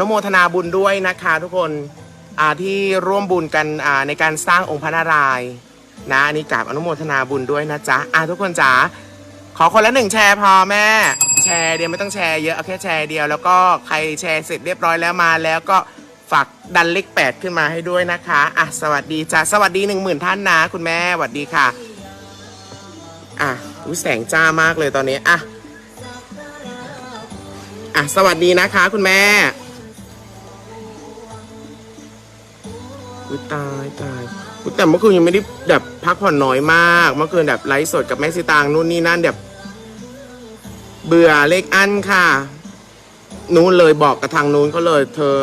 นุโมทนาบุญด้วยนะคะทุกคนที่ร่วมบุญกันในการสร้างองค์พระนารายณ์นะอันนี้กราบอนุโมทนาบุญด้วยนะจ๊ะอ่าทุกคนจ๋าขอคนละหนึ่งแชร์พอแม่ แชร์เดียวไม่ต้องแชร์เยอะเอาแค่แชร์เดียวแล้วก็ใครแชร์เสร็จเรียบร้อยแล้วมาแล้วก็ฝากดันเลขแปดขึ้นมาให้ด้วยนะคะอะสวัสดีจ้ะสวัสดีหนึ่งหมื่นท่านนะคุณแม่สวัสดีค่ะอะอุ๊ยแสงจ้ามากเลยตอนนี้อะอะสวัสดีนะคะคุณแม่ อุ๊ยตายตายอุ๊ยแต่เมื่อคืนยังไม่ได้แบบพักผ่อนน้อยมาก เมื่อคืนแบบไลฟ์สดกับแม่สิตางนู่นนี่นั่นแบบเบื่อเลขอันค่ะ นู้นเลยบอกกับทางนู้นเขาเลย เธอ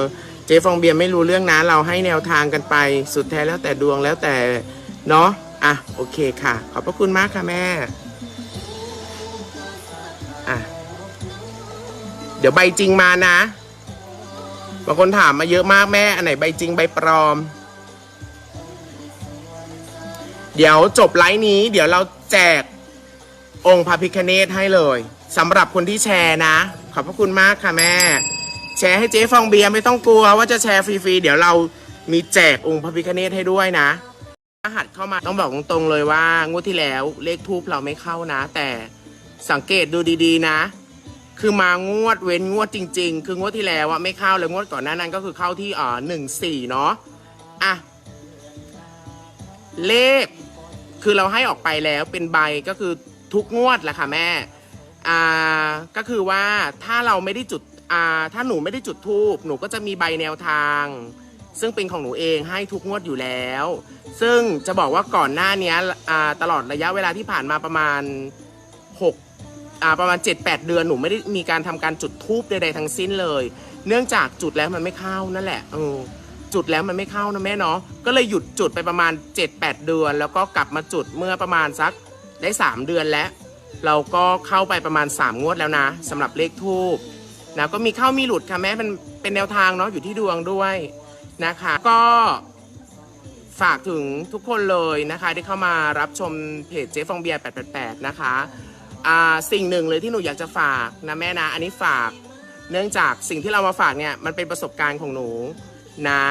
เจ๊ฟองเบียร์ไม่รู้เรื่องนะ เราให้แนวทางกันไป สุดแท้แล้วแต่ดวงแล้วแต่เนาะอะโอเคค่ะ ขอบพระคุณมากค่ะแม่อะเดี๋ยวใบจริงมานะบางคนถามมาเยอะมากแม่ อันไหนใบจริงใบปลอม เดี๋ยวจบไลฟ์นี้ เดี๋ยวเราแจกองค์พระพิคเนตให้เลยสำหรับคนที่แชร์นะ ขอบพระคุณมากค่ะแม่ แชร์ให้เจ๊ฟองเบียร์ไม่ต้องกลัวว่าจะแชร์ฟรีๆเดี๋ยวเรามีแจกองค์พระพิคเนตให้ด้วยนะรหัสเข้ามาต้องบอกตรงๆเลยว่างวดที่แล้วเลขทูปเราไม่เข้านะ แต่สังเกตดูดีๆนะ คือมางวดเว้นงวดจริง ๆ คืองวดที่แล้วอะไม่เข้าเลยงวดก่อนหน้านั้นก็คือเข้าที่อ่าหนึ่งสี่เนาะอะเลข คือเราให้ออกไปแล้วเป็นใบก็คือทุกงวดแหละค่ะแม่อ่าก็คือว่าถ้าเราไม่ได้จุดอ่าถ้าหนูไม่ได้จุดทูบหนูก็จะมีใบแนวทาง ซึ่งเป็นของหนูเองให้ทุกงวดอยู่แล้ว ซึ่งจะบอกว่าก่อนหน้านี้อ่าตลอดระยะเวลาที่ผ่านมาประมาณ6อ่าประมาณ 7-8 เดือนหนูไม่ได้มีการทำการจุดทูบใดๆทั้งสิ้นเลย เนื่องจากจุดแล้วมันไม่เข้านั่นแหละเออ จุดแล้วมันไม่เข้านะแม่เนาะก็เลยหยุดจุดไปประมาณ 7-8 เดือน แล้วก็กลับมาจุดเมื่อประมาณสักได้ 3 เดือนแล้ว เราก็เข้าไปประมาณ 3 งวดแล้วนะสำหรับเลขทูบนะก็มีเข้ามีหลุดค่ะแม่เป็นเป็นแนวทางเนาะอยู่ที่ดวงด้วยนะคะ ก็ฝากถึงทุกคนเลยนะคะ ที่เข้ามารับชมเพจเจ๊ฟองเบียร์888 นะคะอ่าสิ่งหนึ่งเลยที่หนูอยากจะฝากนะแม่นะ อันนี้ฝาก เนื่องจากสิ่งที่เรามาฝากเนี่ยมันเป็นประสบการณ์ของหนู นะ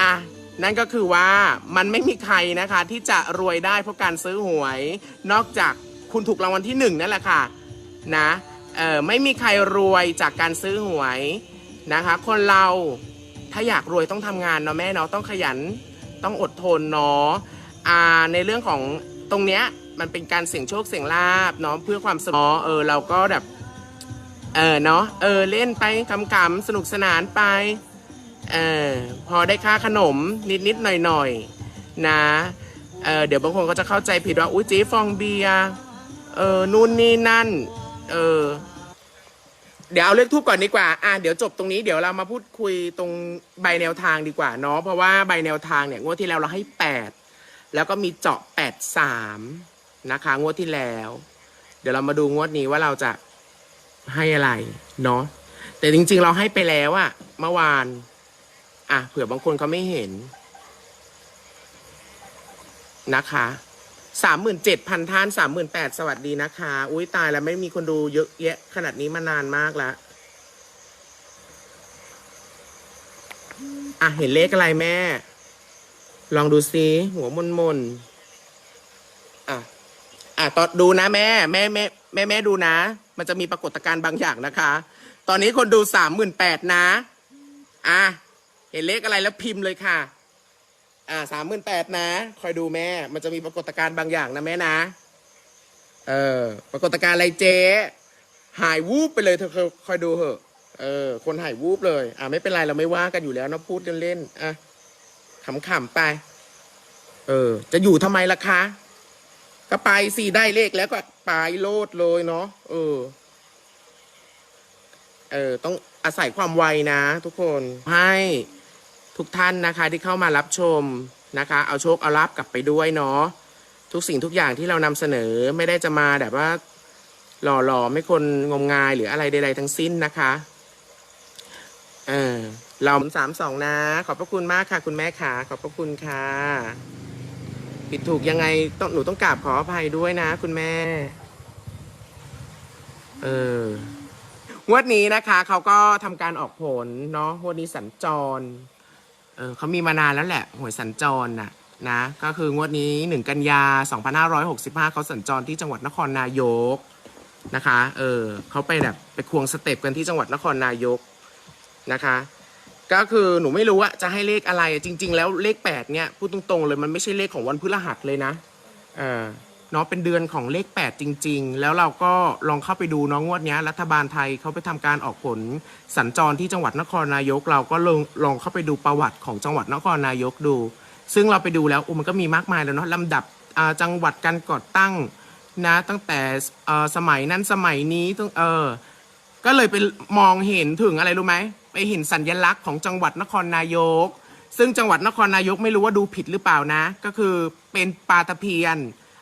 อะนั่นก็คือว่ามันไม่มีใครนะคะที่จะรวยได้เพราะการซื้อหวย นอกจากคุณถูกรางวัลที่หนึ่งนั่นแหละค่ะนะเออไม่มีใครรวยจากการซื้อหวยนะคะ คนเราถ้าอยากรวยต้องทำงานเนาะแม่เนาะต้องขยันต้องอดทนเนาะอ่าในเรื่องของตรงเนี้ยมันเป็นการเสี่ยงโชคเสี่ยงลาบเนาะเพื่อความสนุกเออเราก็แบบเออเนาะเออเล่นไปขำๆสนุกสนานไป เออพอได้ค่าขนมนิดๆหน่อยๆนะเออเดี๋ยวบางคนก็จะเข้าใจผิดว่าอุ้ยเจ๊ฟองเบียร์เออนู่นนี่นั่นเออเดี๋ยวเอาเลขทูบก่อนดีกว่า อะเดี๋ยวจบตรงนี้เดี๋ยวเรามาพูดคุยตรงใบแนวทางดีกว่าเนาะเพราะว่าใบแนวทางเนี่ยงวดที่แล้วเราให้แปดแล้วก็มีเจาะ83นะคะ งวดที่แล้ว เดี๋ยวเรามาดูงวดนี้ว่าเราจะให้อะไรเนาะแต่จริง ๆ เราให้ไปแล้วอะเมื่อวาน อะเผื่อบางคนเขาไม่เห็นนะคะสามหมื่นเจ็ดพันท่านสามหมื่นแปดสวัสดีนะคะ อุ้ยตายแล้วไม่มีคนดูเยอะแยะ ขนาดนี้มานานมากแล้วอะเห็นเลขอะไรแม่ ลองดูซิหัวมนมนอะอะตอนดูนะแม่แม่แม่แม่แม่ดูนะ มันจะมีปรากฏการณ์บางอย่างนะคะ ตอนนี้คนดูสามหมื่นแปดนะ อะ เห็นเลขอะไรแล้วพิมพ์เลยค่ะ อ่าสามหมื่นแปดนะ คอยดูแม่ มันจะมีปรากฏการณ์บางอย่างนะแม่นะ เออ ปรากฏการณ์อะไรเจ๊ หายวูบไปเลยเธอคอยดูเหอะ เออ คนหายวูบเลย อ่าไม่เป็นไรเราไม่ว่ากันอยู่แล้วเนอะพูดเล่นๆอะขำๆไป เออ จะอยู่ทำไมล่ะคะ ก็ไปสิได้เลขแล้วก็ไปโลดเลยเนาะ เออ เออ ต้องอาศัยความไวนะทุกคนให้ ทุกท่านนะคะที่เข้ามารับชมนะคะ เอาโชคเอาลาบกลับไปด้วยเนาะทุกสิ่งทุกอย่างที่เรานำเสนอไม่ได้จะมาแบบว่า หล่อหล่อไม่คนงมงายหรืออะไรใด ๆ ทั้งสิ้นนะคะเออเราสามสองนะ ขอบพระคุณมากค่ะ คุณแม่ค่ะขอบพระคุณค่ะผิดถูกยังไงต้องหนูต้องกราบขออภัยด้วยนะ คุณแม่ เอองวดนี้นะคะ เขาก็ทำการออกผลเนาะงวดนี้สัญจร เออเขามีมานานแล้วแหละหวยสัญจรน่ะนะก็คืองวดนี้ 1 กันยา 2565 เขาสัญจรที่จังหวัดนครนายกนะคะเออเขาไปแบบไปควงสเต็ปกันที่จังหวัดนครนายกนะคะ ก็คือหนูไม่รู้ว่าจะให้เลขอะไรจริง ๆ แล้วเลข 8 เนี่ยพูดตรงๆเลยมันไม่ใช่เลขของวันพฤหัสเลยนะเออ เนาะเป็นเดือนของเลข 8 จริง ๆ แล้วเราก็ลองเข้าไปดูเน้องงวดเนี้ยรัฐบาลไทยเขาไปทำการออกผลสัญจรที่จังหวัดนครนายก เราก็ลองลองเข้าไปดูประวัติของจังหวัดนครนายกดู ซึ่งเราไปดูแล้วโอ้มันก็มีมากมายแล้วเนาะลำดับอ่าจังหวัดการก่อตั้งนะตั้งแต่เอ่อสมัยนั้นสมัยนี้ต้องเออ ก็เลยไปมองเห็นถึงอะไรรู้ไหมไปเห็นสัญญลักษณ์ของจังหวัดนครนายก ซึ่งจังหวัดนครนายกไม่รู้ว่าดูผิดหรือเปล่านะ ก็คือเป็นปลาตะเพียน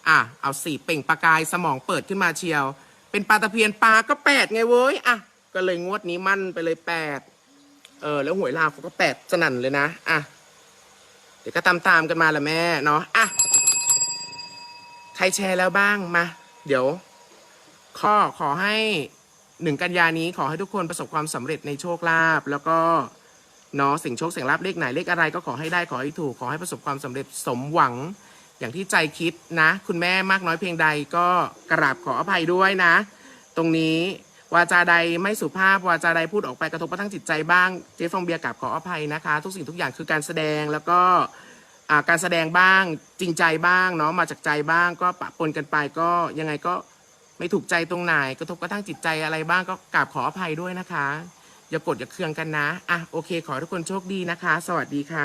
อะเอาสี่เปล่งประกายสมองเปิดขึ้นมาเชียว เป็นปลาตะเพียนปลาก็แปดไงเว้ยอะก็เลยงวดนี้มั่นไปเลยแปดเออ แล้วหวยลาวเขาก็แปดสนั่นเลยนะอะเดี๋ยวก็ตามตามกันมาละแม่เนาะอะใครแชร์แล้วบ้างมาเดี๋ยว ข้อขอให้หนึ่งกันยานี้ขอให้ทุกคนประสบความสำเร็จในโชคลาภแล้วก็เนาะสิ่งโชคเสียงลาภเลขไหนเลขอะไรก็ขอให้ได้ขอให้ถูกขอให้ประสบความสำเร็จสมหวัง อย่างที่ใจคิดนะ คุณแม่มากน้อยเพียงใดก็กราบขออภัยด้วยนะ ตรงนี้วาจาใดไม่สุภาพวาจาใดพูดออกไปกระทบกระทั่งจิตใจบ้างเจ๊ฟองเบียร์กราบขออภัยนะคะ ทุกสิ่งทุกอย่างคือการแสดงแล้วก็การแสดงบ้างจริงใจบ้างเนาะมาจากใจบ้างก็ปะปนกันไปก็ยังไงก็ไม่ถูกใจตรงไหนกระทบกระทั่งจิตใจอะไรบ้างก็กราบขออภัยด้วยนะคะ อย่ากดอย่าเคืองกันนะอะโอเค ขอทุกคนโชคดีนะคะ สวัสดีค่ะ